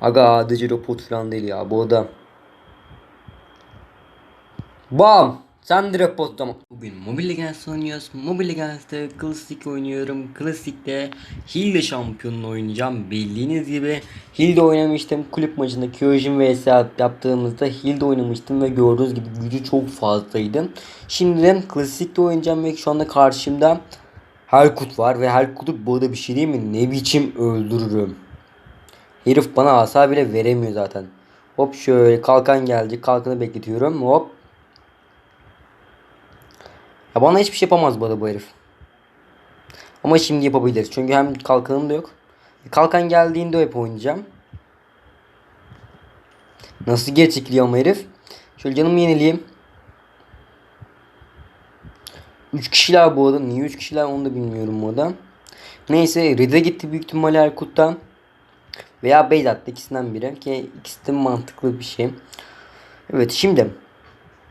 Aga ADC robot falan değil ya bu adam. Bam! Sen direkt potlama. Bugün Mobile Legends oynuyoruz. Mobile Legends'te klasik oynuyorum. Klasikte Hilde şampiyonunu oynayacağım. Bildiğiniz gibi Hilde oynamıştım. Kulüp maçında Kyojin vs yaptığımızda Hilde oynamıştım ve gördüğünüz gibi gücü çok fazlaydı. Şimdi de klasikte oynayacağım ve şu anda karşımda Helkut var ve Helkut'u bu arada bir şey değil mi? Ne biçim öldürürüm. Herif bana asa bile veremiyor zaten. Hop şöyle kalkan geldi. Kalkanı bekletiyorum. Hop ya bana hiçbir şey yapamaz bu bu herif. Ama şimdi yapabilir. Çünkü hem kalkanım da yok. Kalkan geldiğinde hep oynayacağım. Nasıl geri ama herif. Şöyle canımı yenileyim. 3 kişiler bu arada. Niye 3 kişiler onu da bilmiyorum bu arada. Neyse Red'e gitti büyük ihtimalle Erkut'tan. Veya Beyzat'ta ikisinden biri. Ki ikisi de mantıklı bir şey. Evet şimdi.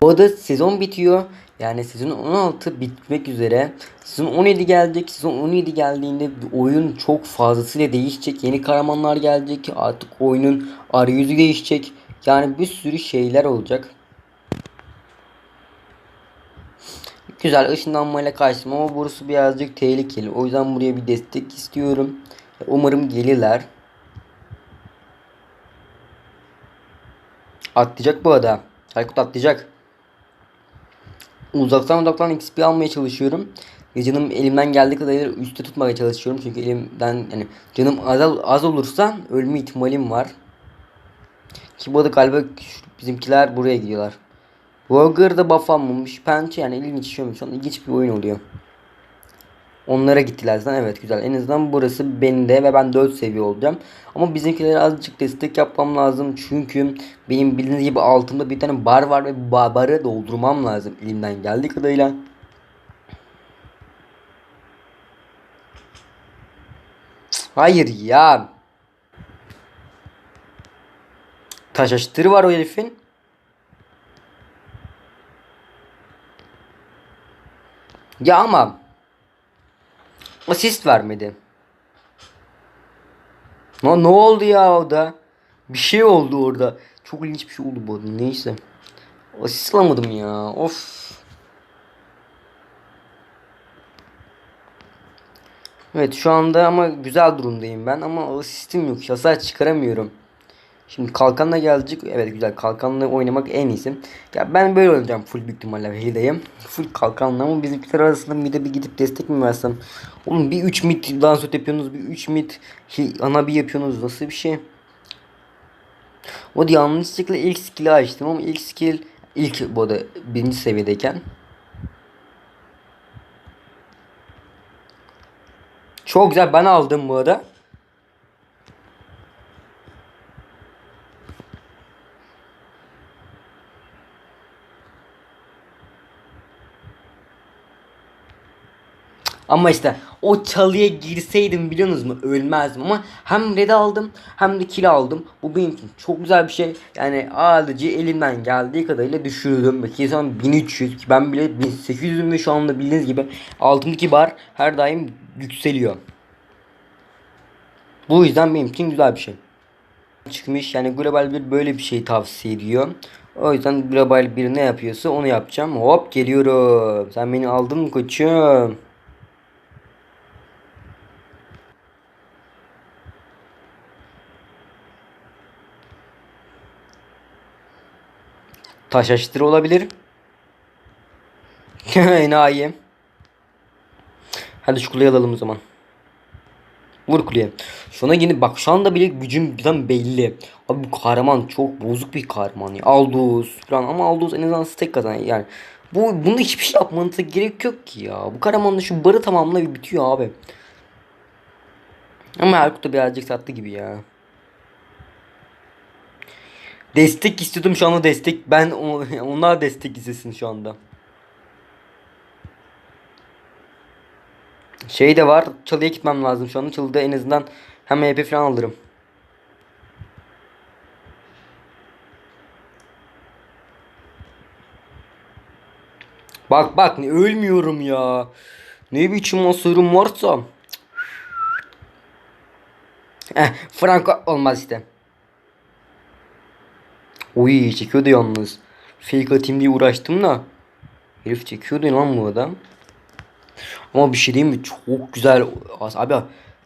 Bu arada sezon bitiyor. Yani sezon 16 bitmek üzere. Sezon 17 gelecek. Sezon 17 geldiğinde oyun çok fazlasıyla değişecek. Yeni kahramanlar gelecek. Artık oyunun arayüzü değişecek. Yani bir sürü şeyler olacak. Güzel ışınlanmayla kaçtım ama burası birazcık tehlikeli. O yüzden buraya bir destek istiyorum. Umarım gelirler. Atlayacak bu arada. Aykut atlayacak. Uzaktan uzaktan XP almaya çalışıyorum. Ve canım elimden geldiği kadarıyla üstte tutmaya çalışıyorum. Çünkü elimden yani canım az, az olursa ölme ihtimalim var. Ki bu arada galiba bizimkiler buraya gidiyorlar. Warger'da buff almamış. Pençe yani ilginç şey olmuş. Şu an ilginç bir oyun oluyor. Onlara gittiler zaten. Evet güzel. En azından burası bende ve ben 4 seviye olacağım. Ama bizimkilere azıcık destek yapmam lazım. Çünkü benim bildiğiniz gibi altımda bir tane bar var ve barı doldurmam lazım elimden geldiği kadarıyla. Hayır ya. Taş aşıtırı var o herifin. Ya ama asist vermedi. Ne, ne oldu ya orada? Bir şey oldu orada. Çok ilginç bir şey oldu bu arada. Neyse. Asist alamadım ya. Of. Evet şu anda ama güzel durumdayım ben ama asistim yok. Hasar çıkaramıyorum. Şimdi kalkanla gelecek. Evet güzel kalkanla oynamak en iyisi. Ya ben böyle oynayacağım full büyük ihtimalle Hile'yim. Full kalkanla ama bizimkiler arasında bir de bir gidip destek mi versem? Oğlum bir 3 mid dans yapıyorsunuz bir 3 mid hi- ana bir yapıyorsunuz nasıl bir şey? O da yanlışlıkla ilk skill'i açtım ama ilk skill ilk bu da birinci seviyedeyken. Çok güzel ben aldım bu arada. Ama işte o çalıya girseydim biliyorsunuz mu ölmezdim ama hem red aldım hem de kill aldım. Bu benim için çok güzel bir şey. Yani alıcı elimden geldiği kadarıyla düşürdüm. Belki son 1300 ki ben bile 1800'üm ve şu anda bildiğiniz gibi altındaki bar her daim yükseliyor. Bu yüzden benim için güzel bir şey. Çıkmış yani global bir böyle bir şey tavsiye ediyor. O yüzden global bir ne yapıyorsa onu yapacağım. Hop geliyorum. Sen beni aldın mı koçum? Taş aşıtırı olabilir. Enayi. Hadi şu kuleyi alalım o zaman. Vur kuleye. Şuna yine bak şu anda bile gücüm birden belli. Abi bu kahraman çok bozuk bir kahraman ya. Aldous falan ama Aldous en azından stack kazanıyor yani. Bu bunda hiçbir şey yapmanıza gerek yok ki ya. Bu kahramanla şu barı tamamla bitiyor abi. Ama Erkut da birazcık sattı gibi ya. Destek istiyordum şu anda destek. Ben onlar destek istesin şu anda. Şey de var. Çalıya gitmem lazım şu anda. Çalıda en azından hem EP falan alırım. Bak bak ne ölmüyorum ya. Ne biçim hasarım varsa. Eh, Franco olmaz işte. Oy çekiyordu yalnız. Fake atayım diye uğraştım da. Herif çekiyordu lan bu adam. Ama bir şey diyeyim mi? Çok güzel. Abi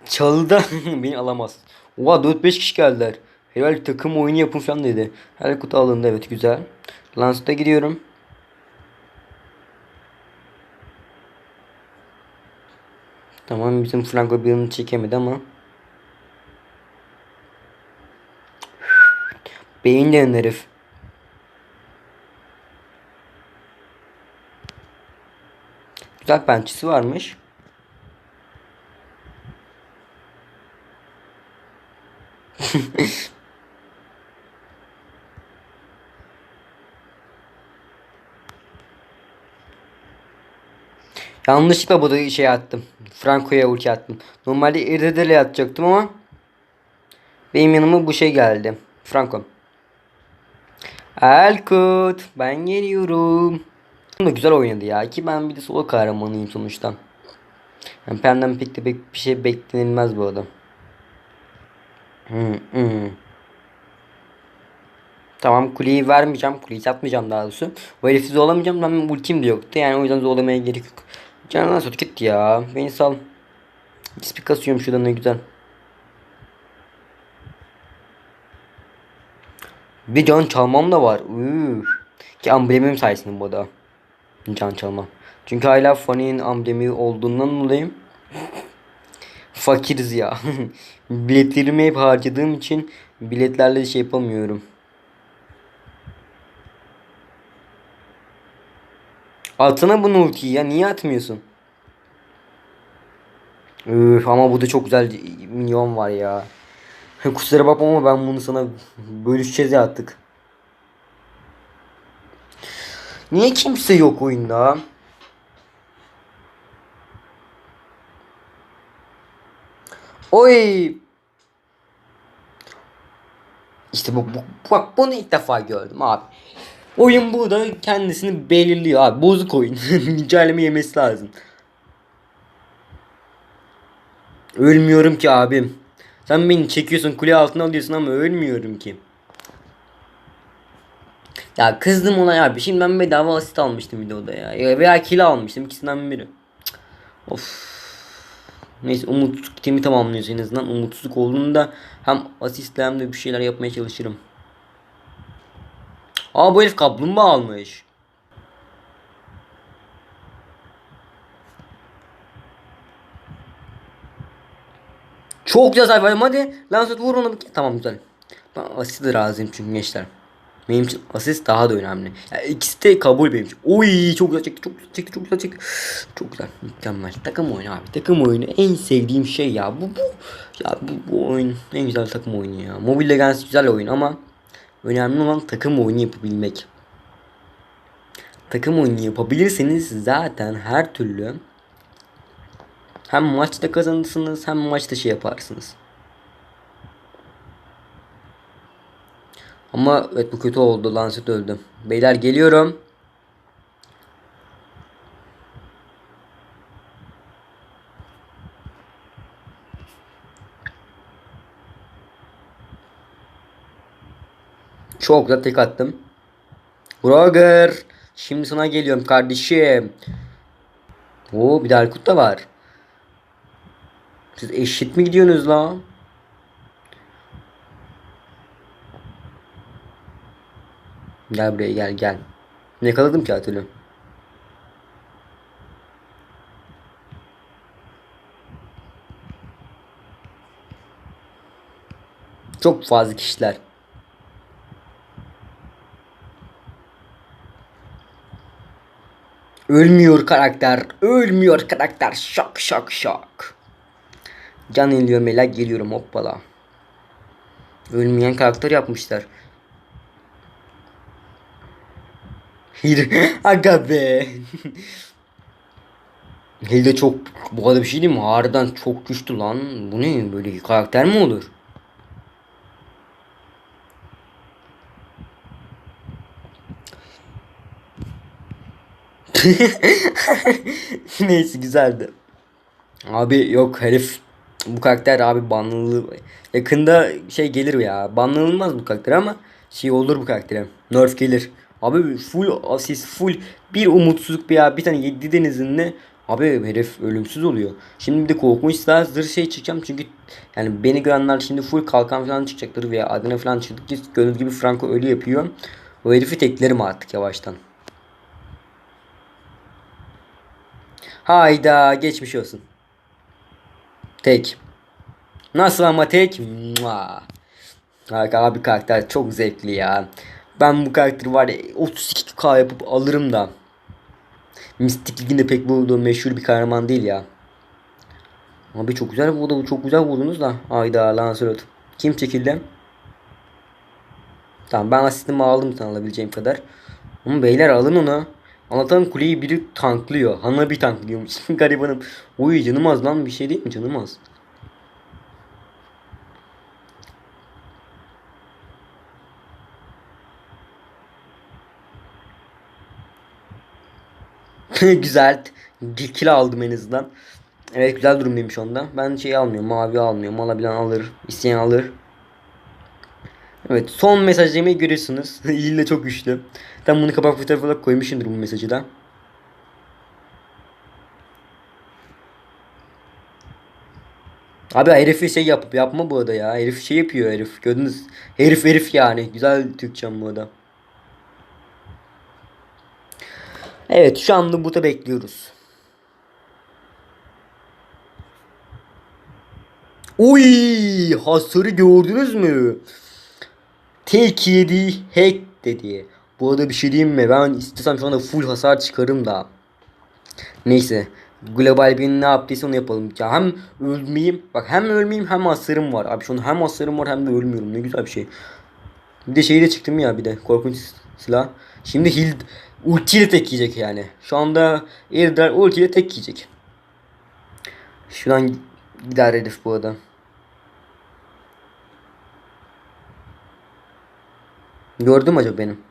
çalıda beni alamaz. Oha 4-5 kişi geldiler. Herhalde takım oyunu yapın falan dedi. Her kutu alındı evet güzel. Lance'da gidiyorum. Tamam bizim Franco birini çekemedi ama. Beyin de herif. Güzel pençesi varmış. Yanlışlıkla bu da şey attım. Franco'ya ulti attım. Normalde Irdedel'e atacaktım ama benim yanıma bu şey geldi. Franco. Elkut ben geliyorum. Ama güzel oynadı ya ki ben bir de solo kahramanıyım sonuçta. Yani benden pek de bir şey beklenilmez bu adam. Hmm, hmm. Tamam kuleyi vermeyeceğim. Kuleyi satmayacağım daha doğrusu. Bu herifsiz olamayacağım. Ben ultim de yoktu. Yani o yüzden zorlamaya gerek yok. Canına sat git ya. Beni sal. İspi kasıyorum şurada ne güzel. Bir can çalmam da var. Üf. Ki amblemim sayesinde bu da. Can çalmam. Çünkü hala Fanny'nin amblemi olduğundan dolayı fakiriz ya. Biletlerimi hep harcadığım için biletlerle şey yapamıyorum. Atına bunu ultiyi ya niye atmıyorsun? Üf ama bu da çok güzel milyon var ya. Kusura bakma ama ben bunu sana bölüşeceğiz ya artık. Niye kimse yok oyunda? Oy. İşte bu, bu bak bunu ilk defa gördüm abi. Oyun burada kendisini belirliyor abi. Bozuk oyun. Güncelleme yemesi lazım. Ölmüyorum ki abim. Sen beni çekiyorsun kule altına alıyorsun ama ölmüyorum ki. Ya kızdım ona ya. Şimdi ben bedava asist almıştım videoda ya. Veya kill almıştım ikisinden biri. Of. Neyse umutsuzluk temi tamamlıyoruz en azından. Umutsuzluk olduğunda hem asistle hem de bir şeyler yapmaya çalışırım. Aa bu herif kaplumbağa almış. Çok güzel sayfa hadi. Lansat vur onu. Tamam güzel. Ben asist razıyım çünkü gençler. Benim için asist daha da önemli. Yani ikisi de kabul benim için. Oy çok güzel çekti, çok güzel çekti, çok güzel çekti. Çok güzel, mükemmel. Takım oyunu abi. Takım oyunu en sevdiğim şey ya. Bu bu ya bu, bu oyun en güzel takım oyunu ya. Mobile Legends güzel oyun ama önemli olan takım oyunu yapabilmek. Takım oyunu yapabilirseniz zaten her türlü hem maçta kazanırsınız hem maçta şey yaparsınız. Ama evet bu kötü oldu. Lancet öldü. Beyler geliyorum. Çok da tek attım. Roger. Şimdi sana geliyorum kardeşim. Oo bir de Alkut da var. Siz eşit mi gidiyorsunuz lan? Gel buraya gel gel. Ne Yakaladım ki atölye. Çok fazla kişiler. Ölmüyor karakter. Ölmüyor karakter. Şak şak şak. Can inliyorum beyler geliyorum hoppala. Ölmeyen karakter yapmışlar. Aga be. Hilde çok bu kadar bir şey değil mi? Harbiden çok güçlü lan. Bu ne böyle karakter mi olur? Neyse güzeldi. Abi yok herif Bu karakter abi banlılığı yakında şey gelir ya. Banlanılmaz bu karakter ama şey olur bu karaktere. Nerf gelir. Abi full asist full bir umutsuzluk bir ya bir tane yedi denizinde abi herif ölümsüz oluyor. Şimdi bir de korkunç silah zırh şey çıkacağım çünkü yani beni görenler şimdi full kalkan falan çıkacaktır veya adına falan çıktık ki gördüğünüz gibi Franco ölü yapıyor. O herifi teklerim artık yavaştan. Hayda geçmiş olsun. Tek. Nasıl ama tek? Mua. Abi karakter çok zevkli ya. Ben bu karakteri var ya 32k yapıp alırım da. Mistik Ligi'nde pek bulduğum meşhur bir kahraman değil ya. Abi çok güzel vurdu, çok güzel vurdunuz da. Hayda Lancelot. Kim çekildi? Tamam ben asistimi aldım sana alabileceğim kadar. Ama beyler alın onu. Anlatan kuleyi biri tanklıyor. Hanna bir tanklıyormuş. Garibanım. Oy canım az lan bir şey değil mi canım az. güzel. Kill aldım en azından. Evet güzel durumdayım şu anda. Ben şey almıyorum. Mavi almıyorum. Alabilen alır. isteyen alır. Evet son mesajımı görüyorsunuz. İlle çok güçlü. Ben bunu kapak fotoğrafı olarak koymuşumdur bu mesajı da. Abi herifi şey yapıp yapma bu arada ya. Herif şey yapıyor herif. Gördünüz. Herif herif yani. Güzel Türkçem bu arada. Evet şu anda burada bekliyoruz. Oy hasarı gördünüz mü? Tek yedi hack dedi. Bu arada bir şey diyeyim mi? Ben istesem şu anda full hasar çıkarım da. Neyse. Global bir ne yaptıysa onu yapalım. Ya hem ölmeyeyim. Bak hem ölmeyeyim hem hasarım var. Abi şu an hem hasarım var hem de ölmüyorum. Ne güzel bir şey. Bir de şeyi de çıktım ya bir de. Korkunç silah. Şimdi Hild ultiyle tek yiyecek yani. Şu anda Erdar ultiyle tek yiyecek. Şuradan gider herif bu arada. Gördüm acaba benim?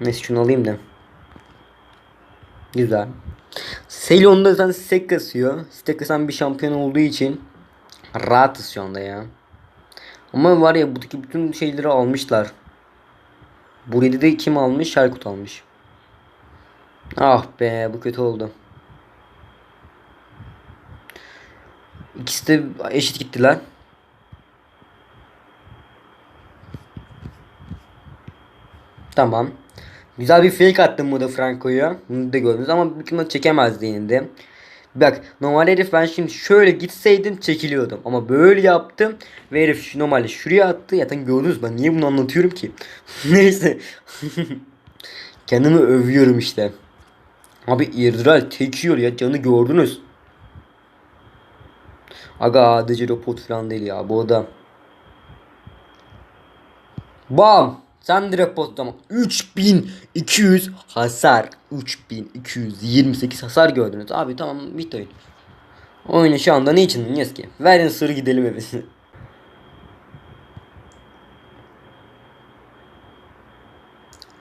Neyse şunu alayım da. Güzel. Ceylon'da zaten stack kasıyor. Stack kasan bir şampiyon olduğu için rahatız şu anda ya. Ama var ya buradaki bütün şeyleri almışlar. Burayı de kim almış? Şarkut almış. Ah be bu kötü oldu. İkisi de eşit gittiler. Tamam. Güzel bir fake attım burada Franco'ya. Bunu da gördünüz ama büyük ihtimalle çekemezdi yine Bak normal herif ben şimdi şöyle gitseydim çekiliyordum. Ama böyle yaptım. Ve herif şu normalde şuraya attı. Zaten gördünüz ben niye bunu anlatıyorum ki. Neyse. Kendimi övüyorum işte. Abi İrdral tekiyor ya canı gördünüz. Aga ADC robot falan değil ya bu da. Bam. Direkt postlama. 3200 hasar. 3228 hasar gördünüz. Abi tamam bitti oyun. Oyunu şu anda ne için oynuyoruz ki? Verin sır gidelim evine.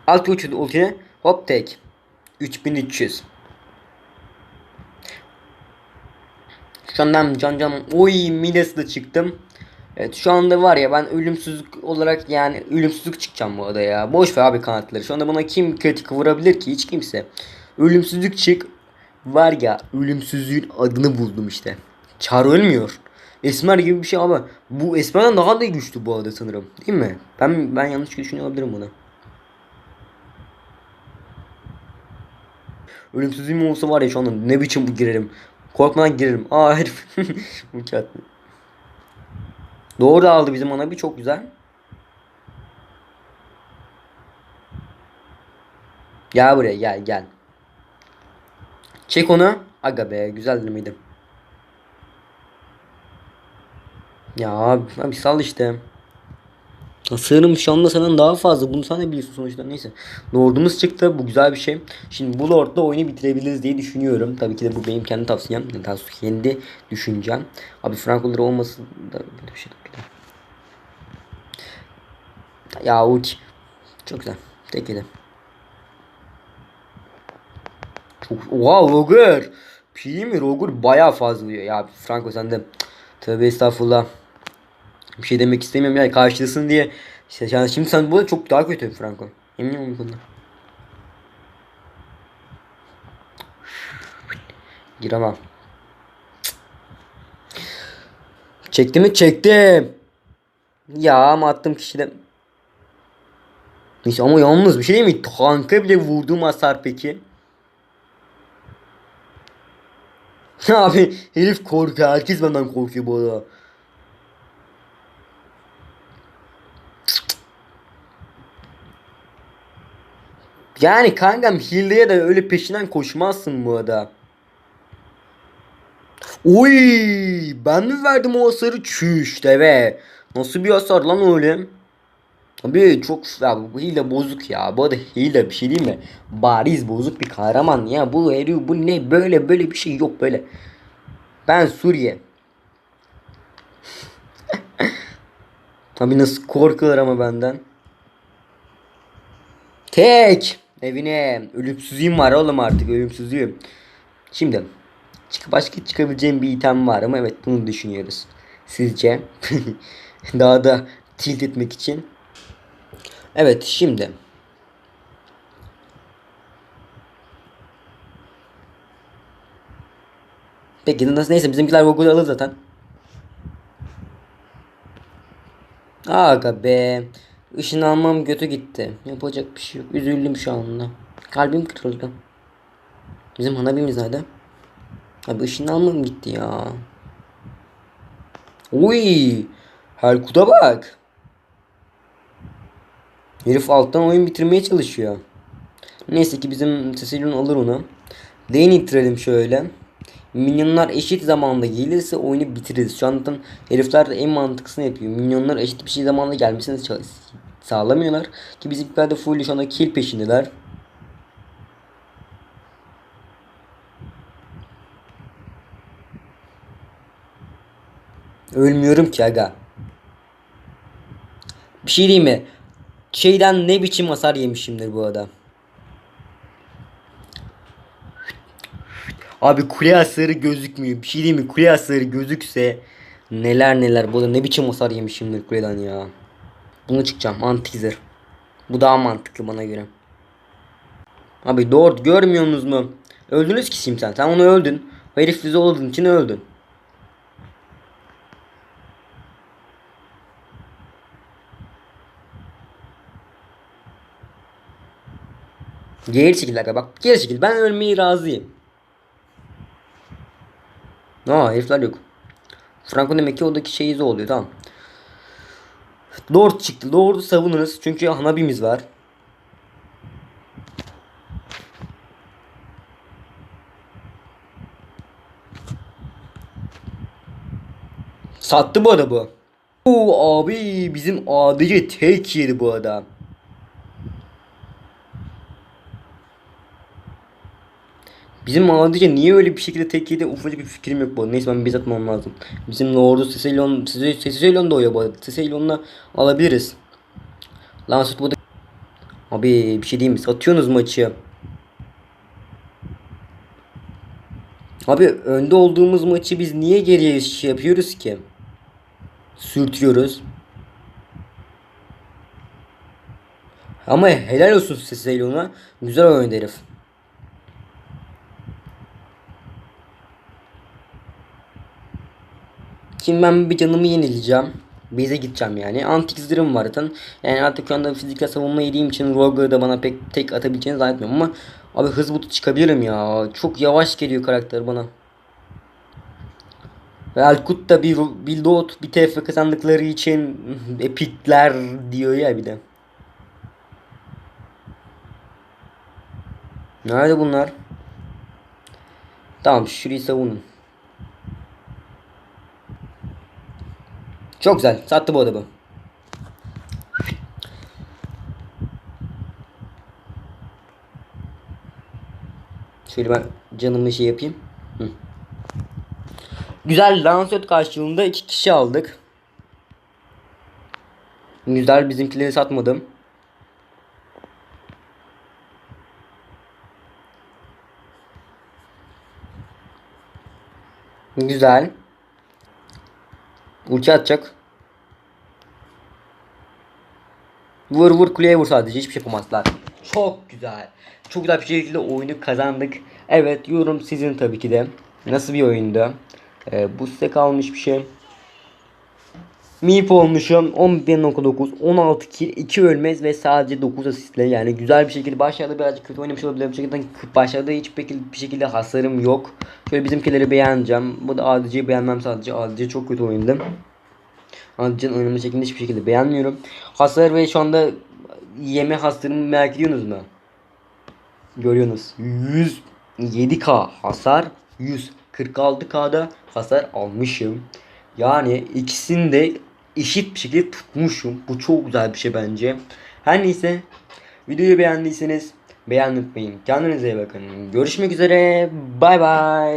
Alt uçu ultine hop tek. 3300. Şu anda can can oy Midas'la çıktım. Evet şu anda var ya ben ölümsüzlük olarak yani ölümsüzlük çıkacağım bu arada. Boş ver abi kanatları. Şu anda bana kim kritik vurabilir ki? Hiç kimse. Ölümsüzlük çık. Var ya ölümsüzlüğün adını buldum işte. Çar ölmüyor. Esmer gibi bir şey ama bu Esmer'den daha da güçlü bu arada sanırım. Değil mi? Ben ben yanlış düşünüyor olabilirim bunu. Ölümsüzlüğüm olsa var ya şu anda ne biçim girerim. Korkmadan girerim. Aa herif. Uçak. Doğru aldı bizim ona bir çok güzel. Gel buraya gel gel. Çek onu. Aga be güzel miydi? Ya abi, abi sal işte. Sığırım şu anda senden daha fazla. Bunu sen de biliyorsun sonuçta. Neyse. Lord'umuz çıktı. Bu güzel bir şey. Şimdi bu Lord'da oyunu bitirebiliriz diye düşünüyorum. Tabii ki de bu benim kendi tavsiyem. Yani kendi düşüncem. Abi Franko'ları olmasın da bir şey. Ya uç. Çok güzel. Tek yedim. Çok... Oha Roger. Diyeyim mi? Rogur bayağı fazla vuruyor. Ya Franco sen de tövbe estağfurullah. Bir şey demek istemiyorum yani karşılasın diye. İşte yani şimdi sen bu arada çok daha kötü Franco. Eminim bu konuda. Giremem. Çekti mi? Çektim. Ya ama attım kişide. Neyse ama yalnız bir şey değil mi? Tanka bile vurduğum hasar peki. Abi herif korkuyor. Herkes benden korkuyor bu arada. Yani kankam Hilde'ye de öyle peşinden koşmazsın bu arada. Oy, ben mi verdim o hasarı? Çüş deve. Nasıl bir hasar lan öyle? Abi çok ya bu hile bozuk ya. Bu arada hile bir şey değil mi? Bariz bozuk bir kahraman ya. Bu herif bu ne böyle böyle bir şey yok böyle. Ben Suriye. Tabi nasıl korkuyorlar ama benden. Tek evine ölümsüzlüğüm var oğlum artık ölümsüzlüğüm. Şimdi çık başka çıkabileceğim bir item var ama evet bunu düşünüyoruz. Sizce daha da tilt etmek için. Evet şimdi Peki nasıl neyse bizimkiler Google'u alır zaten. Aga be. Işın almam götü gitti. Yapacak bir şey yok. Üzüldüm şu anda. Kalbim kırıldı. Bizim hanabimiz nerede? Abi ışın almam gitti ya. Uy. Helkut'a bak. Herif alttan oyun bitirmeye çalışıyor. Neyse ki bizim Cecilion alır onu. Lane ittirelim şöyle. Minyonlar eşit zamanda gelirse oyunu bitiririz. Şu anda herifler de en mantıklısını yapıyor. Minyonlar eşit bir şey zamanda gelmesini sağlamıyorlar. Ki bizimkiler de full şu anda kill peşindeler. Ölmüyorum ki aga. Bir şey diyeyim mi? Şeyden ne biçim hasar yemişimdir bu arada. Abi kule hasarı gözükmüyor. Bir şey diyeyim mi? Kule hasarı gözükse neler neler. Bu arada ne biçim hasar yemişimdir kuleden ya. Bunu çıkacağım. Antizer. Bu daha mantıklı bana göre. Abi doğru görmüyorsunuz mu? Öldünüz ki Simsen. Sen onu öldün. O herif füze olduğun için öldün. Geri çekil aga bak. Geri çekil. Ben ölmeyi razıyım. Aa herifler yok. Franco demek ki oradaki şey izi oluyor tamam. Lord çıktı. Lord'u savunuruz. Çünkü Hanabimiz var. Sattı bu arada bu. Oo abi bizim ADC tek yedi bu adam. Bizim ADC niye öyle bir şekilde tek yedi ufacık bir fikrim yok bu arada. Neyse ben bir atmam lazım. Bizim Lord'u Cecilion, Cecilion doğuyor bu arada. Cecilion'la alabiliriz. Lansut burada. Abi bir şey diyeyim mi? Satıyorsunuz maçı. Abi önde olduğumuz maçı biz niye geriye şey yapıyoruz ki? Sürtüyoruz. Ama helal olsun Cecilion'a. Güzel oynadı herif. Şimdi ben bir canımı yenileyeceğim. Base'e gideceğim yani. Antik var zaten. Yani artık şu anda fiziksel savunma yediğim için Roger'ı da bana pek tek atabileceğini zannetmiyorum ama abi hız butu çıkabilirim ya. Çok yavaş geliyor karakter bana. Ve Alkut da bir bir lot bir TF kazandıkları için epikler diyor ya bir de. Nerede bunlar? Tamam şurayı savunun. Çok güzel. Sattı bu adamı. Şöyle ben canımı şey yapayım. Hı. Güzel Lancet karşılığında iki kişi aldık. Güzel bizimkileri satmadım. Güzel. Ulti atacak. Vur vur kuleye vur sadece hiçbir şey yapamazlar. Çok güzel. Çok güzel bir şekilde oyunu kazandık. Evet yorum sizin tabii ki de. Nasıl bir oyundu? Ee, bu size kalmış bir şey. Mip olmuşum 11.9 16 kill 2 ölmez ve sadece 9 asistle yani güzel bir şekilde başlarda birazcık kötü oynamış olabilirim. Çünkü başlarda hiç bir şekilde hasarım yok. Şöyle bizimkileri beğeneceğim. Bu da ADC'yi beğenmem sadece. ADC çok kötü oynadı. ADC'nin oynama şeklinde hiçbir şekilde beğenmiyorum. Hasar ve şu anda yeme hasarımı merak ediyorsunuz mu? Görüyorsunuz. 107k hasar 146k'da hasar almışım. Yani ikisini de eşit bir şekilde tutmuşum. Bu çok güzel bir şey bence. Her neyse videoyu beğendiyseniz beğenmeyi unutmayın. Kendinize iyi bakın. Görüşmek üzere. Bay bay.